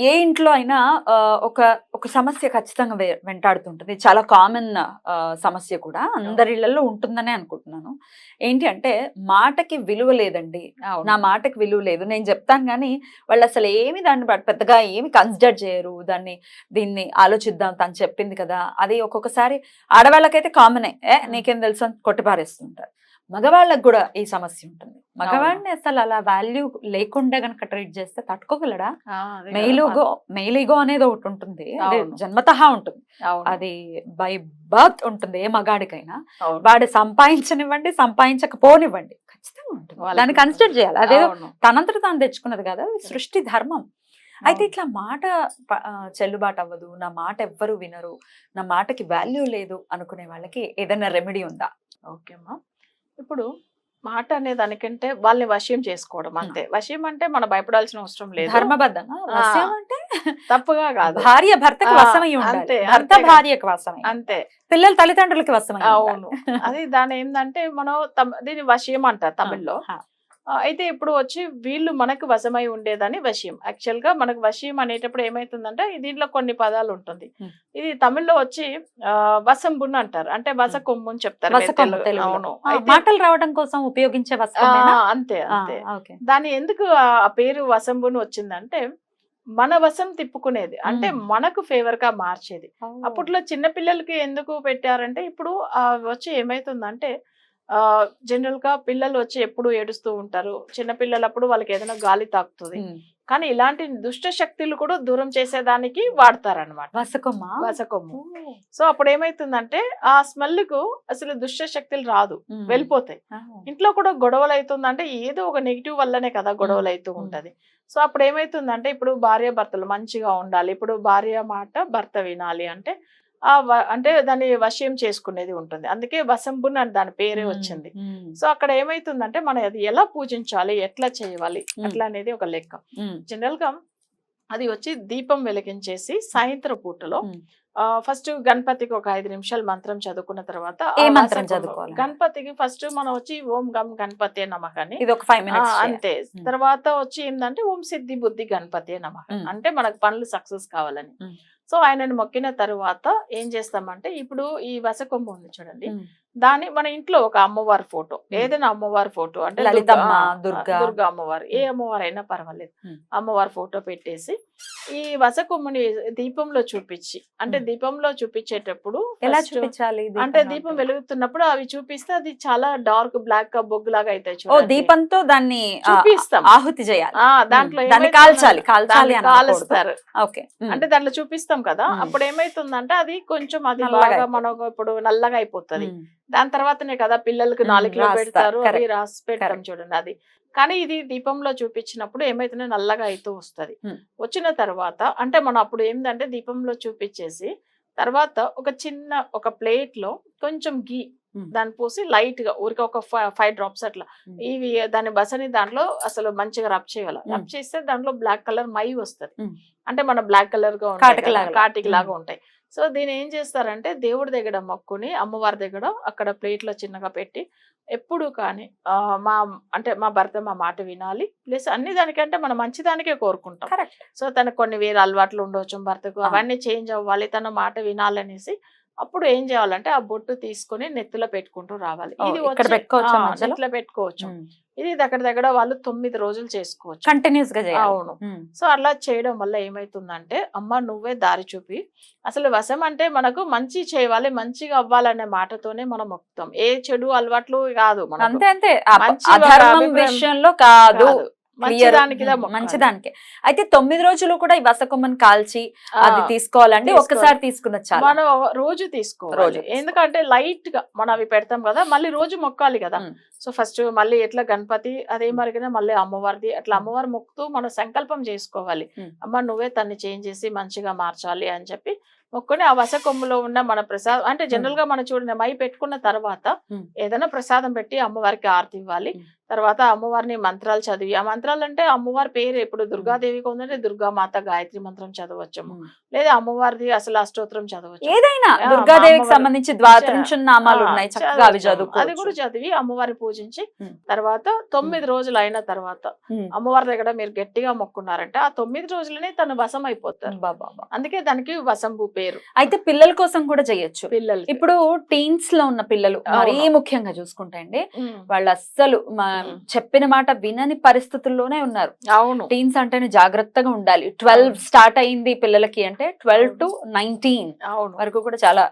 ఏ ఇంట్లో అయినా ఒక ఒక సమస్య ఖచ్చితంగా వెంటాడుతుంటుంది. చాలా కామన్ సమస్య కూడా అందరి ఇళ్ళలో ఉంటుందనే అనుకుంటున్నాను. ఏంటి అంటే మాటకి విలువ లేదండి. నా మాటకి విలువ లేదు. నేను చెప్తాను కానీ వాళ్ళు అసలు ఏమి దాన్ని పెద్దగా ఏమి కన్సిడర్ చేయరు. దాన్ని దీన్ని ఆలోచిద్దాం తను చెప్పింది కదా. అది ఒక్కొక్కసారి ఆడవాళ్ళకైతే కామనే ఏ. నీకేం తెలుసు అని కొట్టిపారేస్తుంటారు. మగవాళ్ళకు కూడా ఈ సమస్య ఉంటుంది. మగవాడిని అసలు అలా వాల్యూ లేకుండా గనక ట్రీట్ చేస్తే తట్టుకోగలడా? మెయిలుగో మెయిలిగో అనేది ఒకటి ఉంటుంది. అది. జన్మతహా ఉంటుంది. అది బై బర్త్ ఉంటుంది ఏ మగాడికైనా. వాడు సంపాదించనివ్వండి సంపాదించకపోనివ్వండి. ఖచ్చితంగా ఉంటుంది. దాన్ని కన్సిడర్ చేయాలి. అదేదో అవును. తనంతట తాను తెచ్చుకున్నది కదా. అది సృష్టి ధర్మం. అయితే ఇట్లా మాట చెల్లుబాటు అవ్వదు. నా మాట ఎవ్వరు వినరు. నా మాటకి వాల్యూ లేదు అనుకునే వాళ్ళకి ఏదైనా రెమెడీ ఉందా? ఓకే అమ్మా. ఇప్పుడు మాట అనే దానికంటే వాళ్ళని వశ్యం చేసుకోవడం అంతే. వశ్యం అంటే మనం భయపడాల్సిన అవసరం లేదు. ధర్మబద్ధంగా వశ్యం అంటే తప్పుగా కాదు. భార్య భర్తకు వశమై ఉండాలి. భర్త. భార్యకు వశమై అంతే. పిల్లలు తల్లిదండ్రులకి వశమై. అవును. అది దాని ఏంటంటే మనం దీన్ని వశ్యం అంటారు తమిళ్ళో. అయితే ఇప్పుడు వచ్చి వీళ్ళు మనకు వశమై ఉండేదని వశ్యం. యాక్చువల్గా మనకు వశ్యం అనేటప్పుడు ఏమైతుందంటే దీంట్లో కొన్ని పదాలు ఉంటుంది. ఇది తమిళ్ళో వచ్చి వసంబున్ అంటారు. అంటే వస కొమ్ము అని చెప్తారు. అవును. మాటలు రావడం కోసం ఉపయోగించే అంతే అంతే. దాని ఎందుకు ఆ పేరు వసంబును వచ్చిందంటే మన వశం తిప్పుకునేది. అంటే. మనకు ఫేవర్గా మార్చేది. అప్పట్లో చిన్న పిల్లలకి ఎందుకు పెట్టారంటే ఇప్పుడు వచ్చి ఏమైతుందంటే జనరల్గా పిల్లలు వచ్చి ఎప్పుడు ఏడుస్తూ ఉంటారు. చిన్న పిల్లలప్పుడు వాళ్ళకి ఏదైనా గాలి తాకుతుంది. కానీ ఇలాంటి దుష్ట శక్తులు కూడా దూరం చేసేదానికి వాడతారనమాట వసకొమ్మ వసకొమ్ము సో అప్పుడు ఏమైతుందంటే ఆ స్మెల్కు అసలు దుష్ట శక్తులు రాదు. వెళ్ళిపోతాయి. ఇంట్లో కూడా గొడవలు అవుతుందంటే ఏదో ఒక నెగిటివ్ వల్లనే కదా గొడవలు అవుతూ. ఉంటది. సో అప్పుడు ఏమైతుందంటే ఇప్పుడు భార్య భర్తలు మంచిగా ఉండాలి. ఇప్పుడు భార్య మాట భర్త వినాలి అంటే అంటే దాన్ని వశ్యం చేసుకునేది ఉంటుంది అందుకే వసంబున్ అని దాని పేరే. వచ్చింది. సో అక్కడ ఏమైతుందంటే మనం అది ఎలా పూజించాలి ఎట్లా చేయాలి. అట్లా అనేది ఒక లెక్క. జనరల్గా అది వచ్చి దీపం వెలిగించేసి సాయంత్రం పూటలో. ఫస్ట్ గణపతికి ఒక ఐదు నిమిషాలు మంత్రం చదువుకున్న తర్వాత మంత్రం చదువుకోవాలి? గణపతికి ఫస్ట్ మనం వచ్చి ఓం గం గణపతి నమః అని ఇది ఒక ఫైవ్ ఆ, మినిట్స్ అంతే. తర్వాత వచ్చి ఏంటంటే ఓం సిద్ధి బుద్ధి గణపతి నమః మ్మ్. అంటే మనకు పనులు సక్సెస్ కావాలని. సో ఆయనను మొక్కిన తర్వాత ఏం చేస్తామంటే ఇప్పుడు ఈ వసకొమ్మ ఉంది చూడండి. దాని మన ఇంట్లో ఒక అమ్మవారి ఫోటో. ఏదైనా అమ్మవారి ఫోటో అంటే లలితమ్మ, దుర్గా- అమ్మవారు. ఏ అమ్మవారు అయినా పర్వాలేదు. మ్మ్. అమ్మవారి ఫోటో పెట్టేసి ఈ వసకొమ్మని దీపంలో చూపించి అంటే. దీపంలో చూపించేటప్పుడు ఎలా చూపించాలి అంటే? దీపం వెలుగుతున్నప్పుడు అవి చూపిస్తే అది చాలా డార్క్ బ్లాక్గా బొగ్గు లాగా అవుతాయి చూడండి. దీపంతో దాన్ని చూపిస్తాం. ఆహుతి చేయాలి. దాంట్లో దాన్ని కాల్చాలి, కాల్చాలి దాన్ని. కాలుస్తారు. అంటే దాంట్లో చూపిస్తాం కదా ఉమ్. అప్పుడు ఏమైతుందంటే అది కొంచెం అది బాగా. మనకు ఇప్పుడు నల్లగా అయిపోతది దాని తర్వాతనే కదా పిల్లలకి నాలుగులో. పెడతారు Correct. రాసి పెడతాం Correct. చూడండి అది కానీ ఇది దీపంలో చూపించినప్పుడు ఏమైతుందో నల్లగా అయితూ వస్తది. వచ్చిన తర్వాత అంటే మనం అప్పుడు ఏంటంటే దీపంలో చూపించేసి తర్వాత ఒక చిన్న ఒక ప్లేట్లో కొంచెం గీ. దాన్ని పోసి లైట్గా ఊరికి ఒక ఫైవ్ డ్రాప్స్ అట్లా. ఇవి దాని బసని దాంట్లో అసలు మంచిగా రబ్ చేయాలి. రబ్ చేస్తే దాంట్లో బ్లాక్ కలర్ మై వస్తది. అంటే మన బ్లాక్ కలర్గా కాటిక ఉంటాయి లాగా. కాటికి ఉమ్. లాగా ఉంటాయి సో దీని ఏం చేస్తారంటే దేవుడి దగ్గర మొక్కుని అమ్మవారి దగ్గర అక్కడ ప్లేట్లో చిన్నగా పెట్టి ఎప్పుడు కానీ మా అంటే మా భర్త మా మాట వినాలి ప్లస్ అన్ని దానికంటే మనం మంచిదానికే కోరుకుంటాం కరెక్ట్ సో తనకు కొన్ని వేరే అలవాట్లు ఉండవచ్చు భర్తకు అవును. అవన్నీ చేంజ్ అవ్వాలి తన మాట వినాలనేసి అప్పుడు ఏం చేయాలంటే ఆ బొట్టు తీసుకొని నెత్తిలో పెట్టుకుంటూ రావాలి. ఇది? నెత్తిలో పెట్టుకోవచ్చు. ఇది దగ్గర దగ్గర వాళ్ళు తొమ్మిది రోజులు చేసుకోవచ్చు. కంటిన్యూస్గా అవును. సో అలా చేయడం వల్ల ఏమైతుందంటే అమ్మ నువ్వే దారి చూపి అసలు వశం అంటే మనకు మంచి చేయాలి మంచిగా అవ్వాలనే మాటతోనే మనం మొక్కుతాం. ఏ చెడు అలవాట్లు కాదు అంతే అంతే. విషయంలో కాదు. మంచిదానికే అయితే తొమ్మిది రోజులు కూడా ఈ వసకొమ్మని కాల్చి అది తీసుకోవాలండి తీసుకోవాలి. ఒక్కసారి తీసుకున్నది చాలా మనం రోజు తీసుకోవాలి రోజు. ఎందుకంటే లైట్గా మనం అవి పెడతాం కదా మళ్ళీ రోజు మొక్కాలి కదా. సో ఫస్ట్ మళ్ళీ ఎట్లా గణపతి అదే మరిగిన మళ్ళీ అమ్మవారిది అట్లా అమ్మవారి మొక్కుతూ మనం సంకల్పం చేసుకోవాలి. అమ్మ నువ్వే తన్ని చేంజ్ చేసి మంచిగా మార్చాలి అని చెప్పి మొక్కుని ఆ వస కొమ్ములో ఉన్న మన ప్రసాదం అంటే జనరల్గా మనం చూడండి మై పెట్టుకున్న తర్వాత. ఏదైనా ప్రసాదం పెట్టి అమ్మవారికి ఆరతి ఇవ్వాలి. తర్వాత అమ్మవారిని మంత్రాలు చదివి ఆ మంత్రాలు అంటే అమ్మవారి పేరు ఇప్పుడు దుర్గాదేవికి ఉందంటే దుర్గామాత గాయత్రి మంత్రం చదవచ్చు. లేదా అమ్మవారిది అసలు అష్టోత్తరం చదవచ్చు ఏదైనా దుర్గాదేవికి సంబంధించి నామాలు ఉన్నాయి చక్కగా అవి చదవచ్చు. అది కూడా చదివి అమ్మవారిని పూజించి. తర్వాత తొమ్మిది రోజులు అయిన తర్వాత. అమ్మవారి దగ్గర మీరు గట్టిగా మొక్కున్నారంటే ఆ తొమ్మిది రోజులనే తను వశం అయిపోతారు బాబా. అందుకే దానికి వసంబు పేరు అయితే పిల్లల కోసం కూడా చేయొచ్చు పిల్లలు ఇప్పుడు టీన్స్లో ఉన్న పిల్లలు మరీ. ముఖ్యంగా చూసుకుంటే అండి వాళ్ళు అస్సలు ఉమ్. చెప్పిన మాట వినని పరిస్థితుల్లోనే ఉన్నారు అవును టీన్స్ అంటేనే జాగ్రత్తగా ఉండాలి ట్వెల్వ్. స్టార్ట్ అయింది పిల్లలకి అంటే ట్వెల్వ్ టు నైన్టీన్ అవును వరకు కూడా చాలా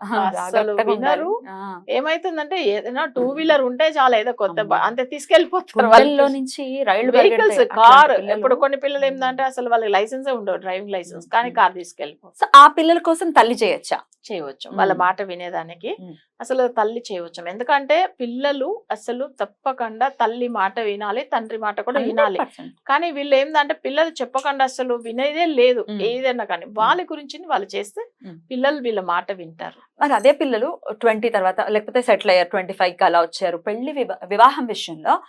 వినరు. ఆ. ఏమైతుందంటే ఏదైనా టూ వీలర్ ఉంటే చాలా ఏదో కొత్త. అంతే తీసుకెళ్ళిపోతారు నుంచి రైళ్ళు వెహికల్స్. కార్. ఇప్పుడు కొన్ని పిల్లలు ఏంటంటే అసలు వాళ్ళకి లైసెన్సే ఉండవు డ్రైవింగ్ లైసెన్స్ కానీ. కార్ తీసుకెళ్ళిపోతారు ఆ పిల్లల కోసం తల్లి చేయొచ్చా చేయవచ్చు వాళ్ళ. మాట వినేదానికి. అసలు తల్లి చేయవచ్చు ఎందుకంటే పిల్లలు అసలు తప్పకుండా తల్లి మాట వినాలి తండ్రి మాట కూడా వినాలి. 100%. కానీ వీళ్ళు ఏంటంటే పిల్లలు చెప్పకుండా అసలు వినేదే లేదు. ఏదైనా కానీ. వాళ్ళ గురించి వాళ్ళు చేస్తే. పిల్లలు వీళ్ళ మాట వింటారు. మరి అదే పిల్లలు ట్వంటీ తర్వాత లేకపోతే సెటిల్ అయ్యారు ట్వంటీ ఫైవ్కి అలా వచ్చారు. పెళ్ళి వివా- వివాహం విషయంలో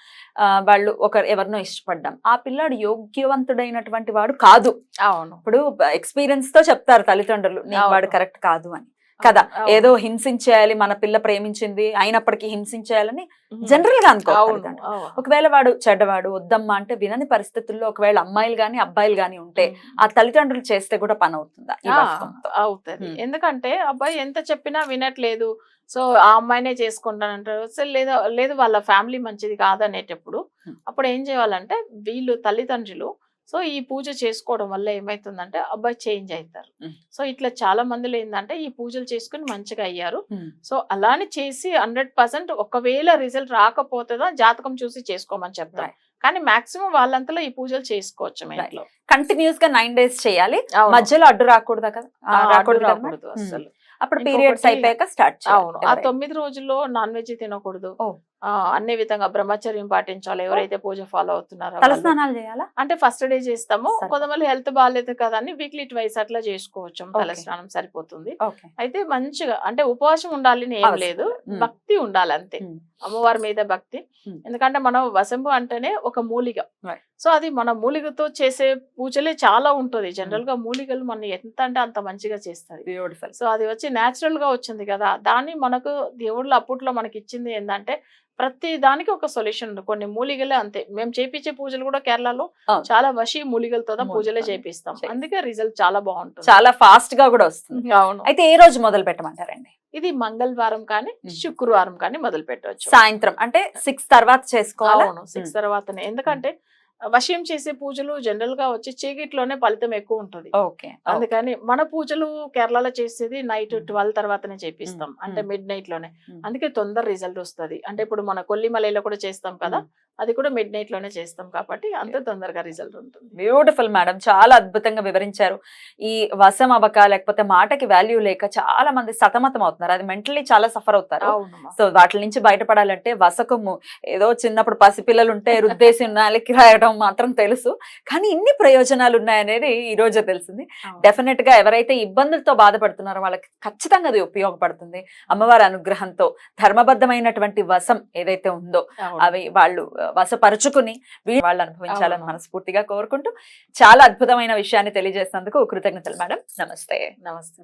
వాళ్ళు ఒక ఎవరినో ఇష్టపడ్డాం. ఆ పిల్లాడు యోగ్యవంతుడైనటువంటి వాడు కాదు. అవును. ఇప్పుడు ఎక్స్పీరియన్స్తో చెప్తారు తల్లిదండ్రులు వాడు. కరెక్ట్ కాదు అని. కదా. ఏదో హింసించేయాలి మన పిల్ల ప్రేమించింది అయినప్పటికీ హింసించేయాలని. జనరల్గా అనుకో అవును తల్లిదండ్రులు. అవును. ఒకవేళ వాడు చెడ్డవాడు వద్దమ్మా అంటే వినని పరిస్థితుల్లో ఒకవేళ అమ్మాయిలు గాని అబ్బాయిలు గాని ఉంటే ఆ తల్లిదండ్రులు చేస్తే కూడా పని అవుతుందా? అవుతుంది. ఎందుకంటే అబ్బాయి ఎంత చెప్పినా వినట్లేదు సో ఆ అమ్మాయినే చేసుకుంటానంటారు సో లేదా లేదు వాళ్ళ ఫ్యామిలీ మంచిది కాదనేటప్పుడు. అప్పుడు ఏం చేయాలంటే వీళ్ళు తల్లిదండ్రులు సో ఈ పూజ చేసుకోవడం వల్ల ఏమైతుందంటే అబ్బాయి చేంజ్ అవుతారు. సో ఇట్లా చాలా మందిలో ఏంటంటే ఈ పూజలు చేసుకుని మంచిగా అయ్యారు. సో అలానే చేసి హండ్రెడ్ పర్సెంట్ ఒకవేళ రిజల్ట్ రాకపోతుందా జాతకం చూసి చేసుకోమని చెప్తాం Right. కానీ మాక్సిమం వాళ్ళంతలో ఈ పూజలు చేసుకోవచ్చు మా Right. ఇంట్లో కంటిన్యూస్గా నైన్ డేస్ చేయాలి. మధ్యలో అడ్డు రాకూడదా కదా రాకూడదు? అస్సలు అప్పుడు పీరియడ్స్ అయిపోయాక స్టార్ట్ అవును ఆ తొమ్మిది రోజుల్లో నాన్ వెజ్ తినకూడదు అన్ని విధంగా బ్రహ్మచర్యం పాటించాలి. ఎవరైతే పూజ ఫాలో అవుతున్నారో తల వాళ్ళు. స్నానాలు చేయాలా? అంటే ఫస్ట్ డే చేస్తాము. కొంతమంది హెల్త్ బాగాలేదు కదా అని వీక్లీ ట్వైస్ అట్లా చేసుకోవచ్చు. తల Okay. స్నానం సరిపోతుంది. అయితే మంచిగా అంటే ఉపవాసం ఉండాలి ఏం లేదు. భక్తి ఉండాలి అంతే. అమ్మవారి మీద భక్తి. ఎందుకంటే మనం వసంబు అంటేనే ఒక మూలిక. సో అది మన మూలికతో చేసే పూజలే చాలా ఉంటుంది. జనరల్గా మూలికలు మన ఎంత అంటే అంత మంచిగా చేస్తుంది. బ్యూటిఫుల్ సో అది వచ్చి న్యాచురల్గా వచ్చింది కదా. దాన్ని మనకు దేవుళ్ళు అప్పట్లో మనకి ఇచ్చింది ఏంటంటే ప్రతి దానికి ఒక సొల్యూషన్ కొన్ని మూలికలే అంతే. మేము చేపించే పూజలు కూడా కేరళలో. చాలా వశి మూలికలతో పూజలే చేపిస్తాం. అందుకే రిజల్ట్ చాలా బాగుంటుంది. చాలా ఫాస్ట్గా కూడా వస్తుంది. అవును. అయితే ఏ రోజు మొదలు పెట్టమంటారండి? ఇది మంగళవారం కానీ. శుక్రవారం కానీ మొదలు పెట్టవచ్చు సాయంత్రం. అంటే సిక్స్ తర్వాత చేసుకోవాలా? సిక్స్ తర్వాతనే. ఎందుకంటే వశ్యం చేసే పూజలు జనరల్గా వచ్చి చీకట్లోనే ఫలితం ఎక్కువ ఉంటుంది ఓకే అందుకని మన పూజలు కేరళలో చేసేది నైట్. ట్వెల్వ్ తర్వాతనే చేపిస్తాం. అంటే. మిడ్ నైట్లోనే. అందుకే తొందర రిజల్ట్ వస్తది అంటే ఇప్పుడు మన కొల్లిమలలో కూడా చేస్తాం కదా అది కూడా మిడ్ నైట్లోనే చేస్తాం కాబట్టి అంత తొందరగా రిజల్ట్ ఉంటుంది. బ్యూటిఫుల్ మేడం చాలా అద్భుతంగా వివరించారు. ఈ వశం అవ్వక లేకపోతే మాటకి వాల్యూ లేక చాలా మంది సతమతం అవుతున్నారు. అది మెంటలీ చాలా సఫర్ అవుతారు. సో వాటి నుంచి బయటపడాలంటే వసకము ఏదో చిన్నప్పుడు పసిపిల్లలు ఉంటే రుద్దేసి నాలికి రాయడం మాత్రం తెలుసు. కానీ ఇన్ని ప్రయోజనాలు ఉన్నాయనేది ఈ రోజే తెలిసింది. డెఫినెట్గా ఎవరైతే ఇబ్బందులతో బాధపడుతున్నారో వాళ్ళకి ఖచ్చితంగా అది ఉపయోగపడుతుంది. అమ్మవారి అనుగ్రహంతో ధర్మబద్ధమైనటువంటి వశం ఏదైతే ఉందో. అవి వాళ్ళు వశపరుచుకుని వాళ్ళు అనుభవించాలని. మనస్ఫూర్తిగా కోరుకుంటూ చాలా అద్భుతమైన విషయాన్ని తెలియజేసినందుకు కృతజ్ఞతలు మేడం. నమస్తే. నమస్తే.